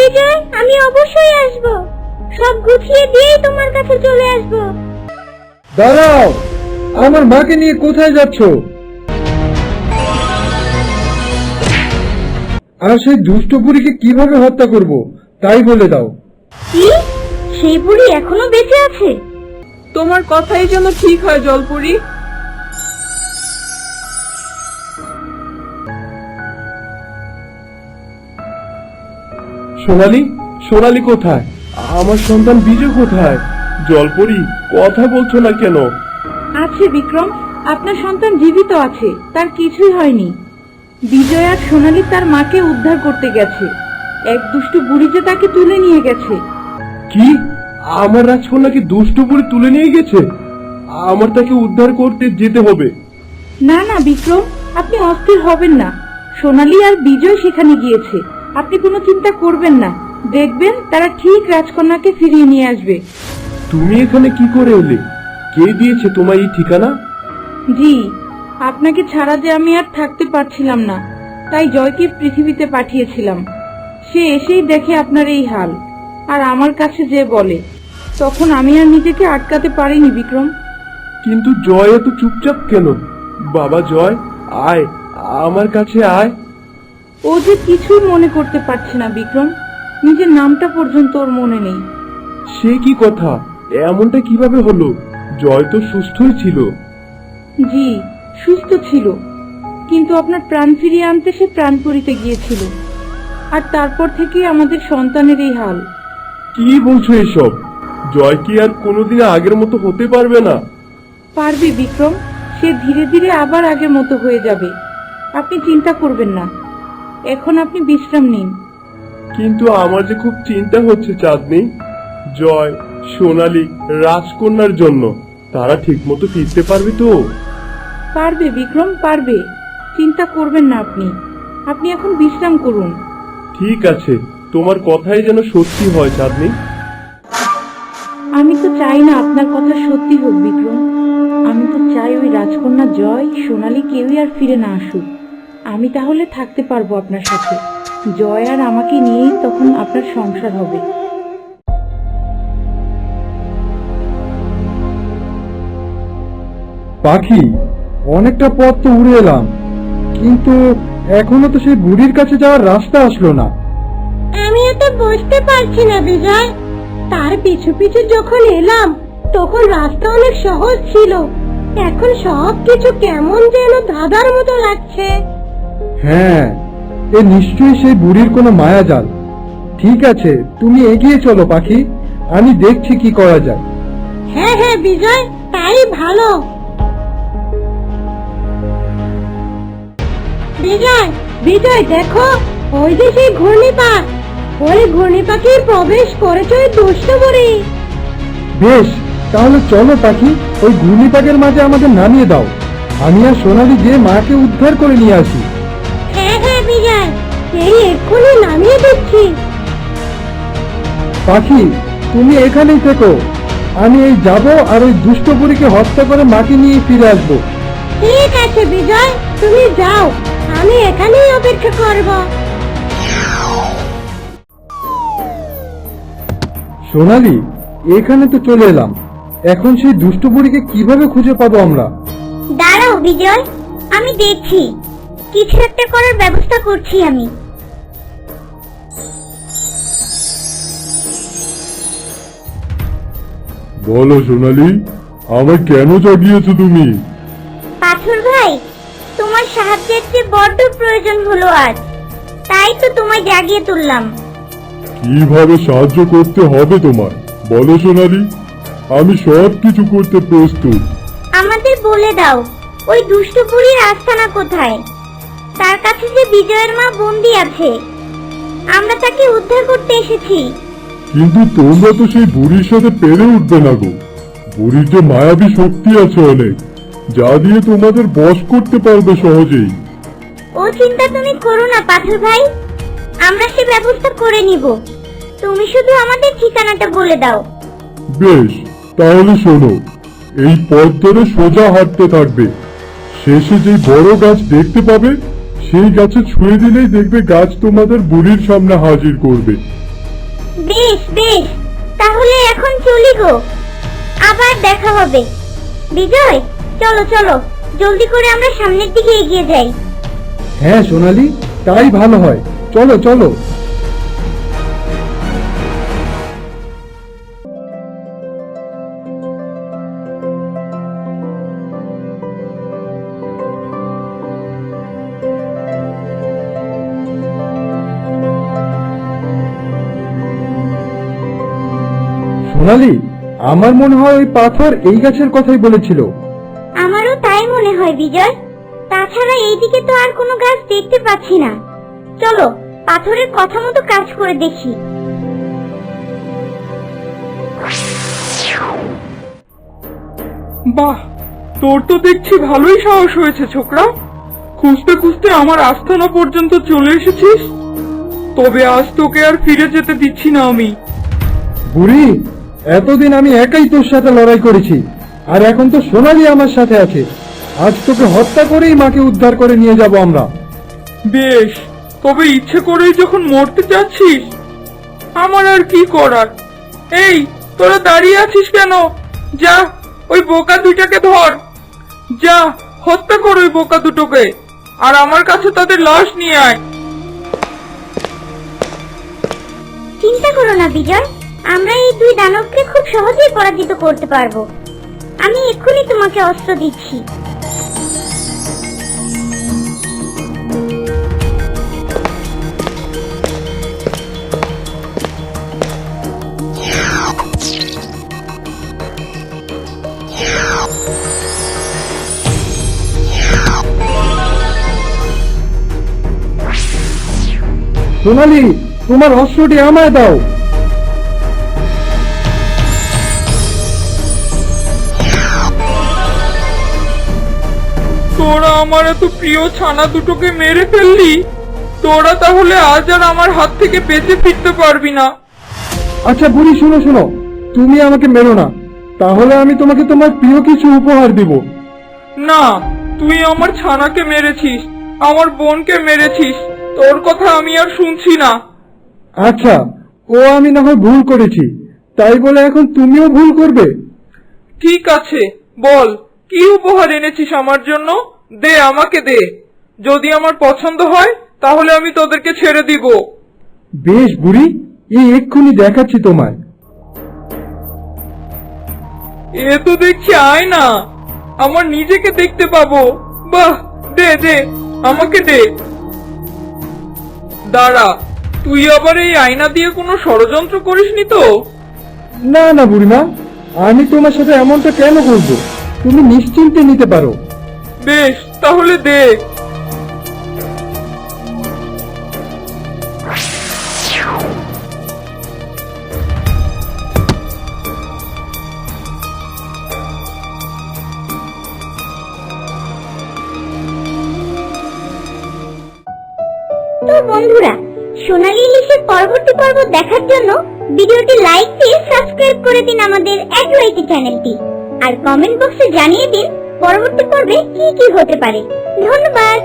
বিজয় আমি অবশ্যই আসব। সব গুছিয়ে দিয়েই তোমার কাছে চলে আসব। দাঁড়াও আমার মাকে নিয়ে কোথায় যাচ্ছ? আর সেই দুষ্ট বুড়িকে কীভাবে হত্যা করব তাই বলে দাও। কি? সেই বুড়ি এখনও বেঁচে আছে? তোমার কথাই যেন ঠিক হয় জলপুরি। সোনালি সোনালি কোথায়? আমার সন্তান বিজয় কোথায়? জলপরি কথা বলছো না কেন? আছে বিক্রম আপনার সন্তান জীবিত আছে তার কিছুই হয়নি। বিজয় আর সোনালি তার মাকে উদ্ধার করতে গেছে। এক দুষ্টু বুড়ি যে তাকে তুলে নিয়ে গেছে। কি? আমার রাজকন্যাকে দুষ্টু বুড়ি তুলে নিয়ে গেছে? আমার তাকে উদ্ধার করতে যেতে হবে। না না বিক্রম আপনি অস্থির হবেন না। সোনালি আর বিজয় সেখানে গিয়েছে। আপনি কোনো চিন্তা করবেন না। দেখবেন তারা ঠিক রাজকন্যাকে ফিরিয়ে নিয়ে আসবে। তুমি এখানে কি করে এলে? কে দিয়েছে তোমার এই ঠিকানা? জি আপনাকে ছাড়া যে আমি আর থাকতে পারছিলাম না তাই জয়কে পৃথিবীতে পাঠিয়েছিলাম। সে এসেই দেখে আপনার এই হাল। আর আমার কাছে যে বলে তখন আমি আর নিজেকে আটকাতে পারিনি বিক্রম। কিন্তু জয় এত চুপচাপ কেন? বাবা জয় আয় আমার কাছে আয়। ও যে কিছুই মনে করতে পারছে না বিক্রম। নিজের নামটা পর্যন্ত ওর মনে নেই। সে কি কথা? এমনটা কীভাবে হলো? জয় তো সুস্থই ছিল। জি সুস্থ ছিল। কিন্তু আপনার প্রাণ ফিরিয়ে আনতে সে প্রাণ পরিতে গিয়েছিল। আর তারপর থেকে আমাদের সন্তানের এই হাল। কি বলছো এসব? জয় কি আর কোনোদিন আগের মতো হতে পারবে না? পারবে বিক্রম। সে ধীরে ধীরে আবার আগের মতো হয়ে যাবে। আপনি চিন্তা করবেন না। এখন আপনি বিশ্রাম নিন। কিন্তু আমার যে খুব চিন্তা হচ্ছে চাঁদনি জয় সোনালি রাজকন্যার জন্য তারা ঠিকমতো ফিরতে পারবে তো? পারবে বিক্রম পারবে। চিন্তা করবেন না আপনি। আপনি এখন বিশ্রাম করুন। ঠিক আছে তোমার কথাই যেন সত্যি হয় চাঁদনি। আমি তো চাই না আপনার কথা সত্যি হোক বিক্রম। আমি তো চাই ওই রাজকন্যা জয় সোনালি কেউই আর ফিরে না আসুক। আমি তাহলে থাকতে পারব আপনার সাথে। জয় আর আমাকে নিয়েই তখন আপনার সংসার হবে। পাখি অনেকটা পথ তো উড়ে এলাম কিন্তু এখনও তো সেই বুড়ির কাছে যাওয়ার রাস্তা আসলো না। আমি তো বুঝতে পারছি না বিজয়। তার পিছু পিছু যখন এলাম তখন রাস্তা অনেক সহজ ছিল। এখন সব কিছু কেমন যেন ধাঁধার মতো লাগছে। হ্যাঁ এ নিশ্চয়ই সেই বুড়ির কোনো মায়াজাল। ঠিক আছে তুমি এগিয়ে চলো পাখি আমি দেখছি কি করা যায়। হ্যাঁ হ্যাঁ বিজয় তাই ভালো। বিজয় বিজয় দেখো ওই যে সেই ঘূর্ণিপাক ওই ঘূর্ণিপাকে প্রবেশ করেছে ওই দুষ্ট বুড়ি। বেশ তাহলে চলো পাখি ওই ঘূর্ণিপাকের মাঝে আমাদের নামিয়ে দাও। আমি আর সোনালি যে মাকে উদ্ধার করে নিয়ে আসি। এই এক্ষুনি নামিয়ে দিচ্ছি পাখি তুমি এখানেই থেকো। আমি এই যাব আর ওই হত্যা করে মাকে নিয়ে ফিরে আসব। ঠিক আছে বিজয় তুমি যাও। আমি এখানেই অপেক্ষা করব। সোনালি এখানে তো চলে এলাম। এখন সেই দুষ্ট বুড়িকে কীভাবে খুঁজে পাবো আমরা? দাঁড়াও বিজয় আমি দেখছি। কিছু একটা করার ব্যবস্থা করছি আমি। বলো সোনালি আমায় কেন জাগিয়েছো তুমি? পাথর ভাই তোমার সাহায্যের যে বড্ড প্রয়োজন হলো আজ। তাই তো তোমায় জাগিয়ে তুললাম। কীভাবে সাহায্য করতে হবে তোমার বলো সোনালি আমি সব কিছু করতে প্রস্তুত। আমাদের বলে দাও ওই দুষ্ট বুড়ির আস্তানা কোথায়? তার কাছে যে বিজয়ের মা বন্দি আছে। আমরা তাকে উদ্ধার করতে এসেছি। কিন্তু তোমরা তো সেই বুড়ির সাথে পেরে উঠবে না গো। বুড়ির যে মায়াবী শক্তি আছে অনেক যা দিয়ে তোমাদের বশ করতে পারবে সহজেই। ও চিন্তা তুমি করো না পাথর ভাই। আমরা সে ব্যবস্থা করে নিব। তুমি শুধু আমাদের ঠিকানাটা বলে দাও। বেশ তাহলে শোনো। এই পথ ধরে সোজা হাঁটতে থাকবে। শেষে যে বড় গাছ দেখতে পাবে সেই গাছে ছুঁয়ে দিলেই দেখবে গাছ তোমাদের বুড়ির সামনে হাজির করবে। বেশ বেশ তাহলে এখন চলি গো। আবার দেখা হবে। বিজয়, চলো চলো। জলদি করে আমরা সামনের দিকে এগিয়ে যাই। হ্যাঁ সোনালি, তাই ভালো হয়। চলো চলো। সোনালি আমার মনে হয় ওই পাথর এই গাছের কথাই বলেছিল। আমারও তাই মনে হয় বিজয়। তাছাড়া এইদিকে তো আর কোনো গাছ দেখতে পাচ্ছি না। চলো পাথরের কথা মতো কাজ করে দেখি। বাহ তোর তো দেখছি ভালোই সাহস হয়েছে ছোকরা। খুঁজতে খুঁজতে আমার আস্থানা পর্যন্ত চলে এসেছিস। তবে আজ তোকে আর ফিরে যেতে দিচ্ছি না আমি। বুড়ি এতদিন আমি একাই তোর সাথে লড়াই করেছি আর এখন তো সোনালি আমার সাথে আছে। আজ তোকে হত্যা করেই মাকে উদ্ধার করে নিয়ে যাব আমরা। বেশ তবে ইচ্ছে করেই যখন মরতে চাচ্ছিস আমার আর কি করার? এই তোরা দাঁড়িয়ে আছিস কেন? যা ওই বোকা দুইটাকে ধর। যা হত্যা কর ওই বোকা দুটোকে আর আমার কাছে তাদের লাশ নিয়ে আয়। চিন্তা করো না বিজয়। আমরা এই দুই দানবকে খুব সহজেই পরাজিত করতে পারব। আমি এক্ষুনি তোমাকে অস্ত্র দিচ্ছি। সোনালি, তোমার অস্ত্রটি আমায় দাও। আমার এত প্রিয় ছানা দুটোকে মেরে ফেললি? তোরা তাহলে আজ আর আমার হাত থেকে বেঁচে ফিরতে পারবি না। আচ্ছা বুড়ি শোনো শোনো। তুমি আমাকে মেরো না। তাহলে আমি তোমাকে তোমার প্রিয় কিছু উপহার দিব। না তুই আমার ছানাকে মেরেছিস আমার বোনকে মেরেছিস। তোর কথা আমি আর শুনছি না। আচ্ছা ও আমি না হয় ভুল করেছি। তাই বলে এখন তুমিও ভুল করবে? ঠিক আছে বল কি উপহার এনেছিস আমার জন্য? দে আমাকে দে। যদি আমার পছন্দ হয় তাহলে আমি তোদেরকে ছেড়ে দিব। বেশ বুড়ি এই এক্ষুনি দেখাচ্ছি তোমায়। এ তো দেখছি আয় না আমার নিজেকে দেখতে পাবো। বাহ দে দে আমাকে দে। দাঁড়া তুই আবার এই আয়না দিয়ে কোনো ষড়যন্ত্র করিসনি তো? না না বুড়িমা আমি তোমার সাথে এমনটা কেন করব? তুমি নিশ্চিন্তে নিতে পারো। বেশ তাহলে দে। তো বন্ধুরা, সোনালী ইলিশের পরবর্তী পর্ব দেখার জন্য ভিডিওটি লাইক দিয়ে সাবস্ক্রাইব করে দিন আমাদের অ্যাডওয়াইটি চ্যানেলটি। আর কমেন্ট বক্সে জানিয়ে দিন পরবর্তী পর্বে কি কি হতে পারে? ধন্যবাদ।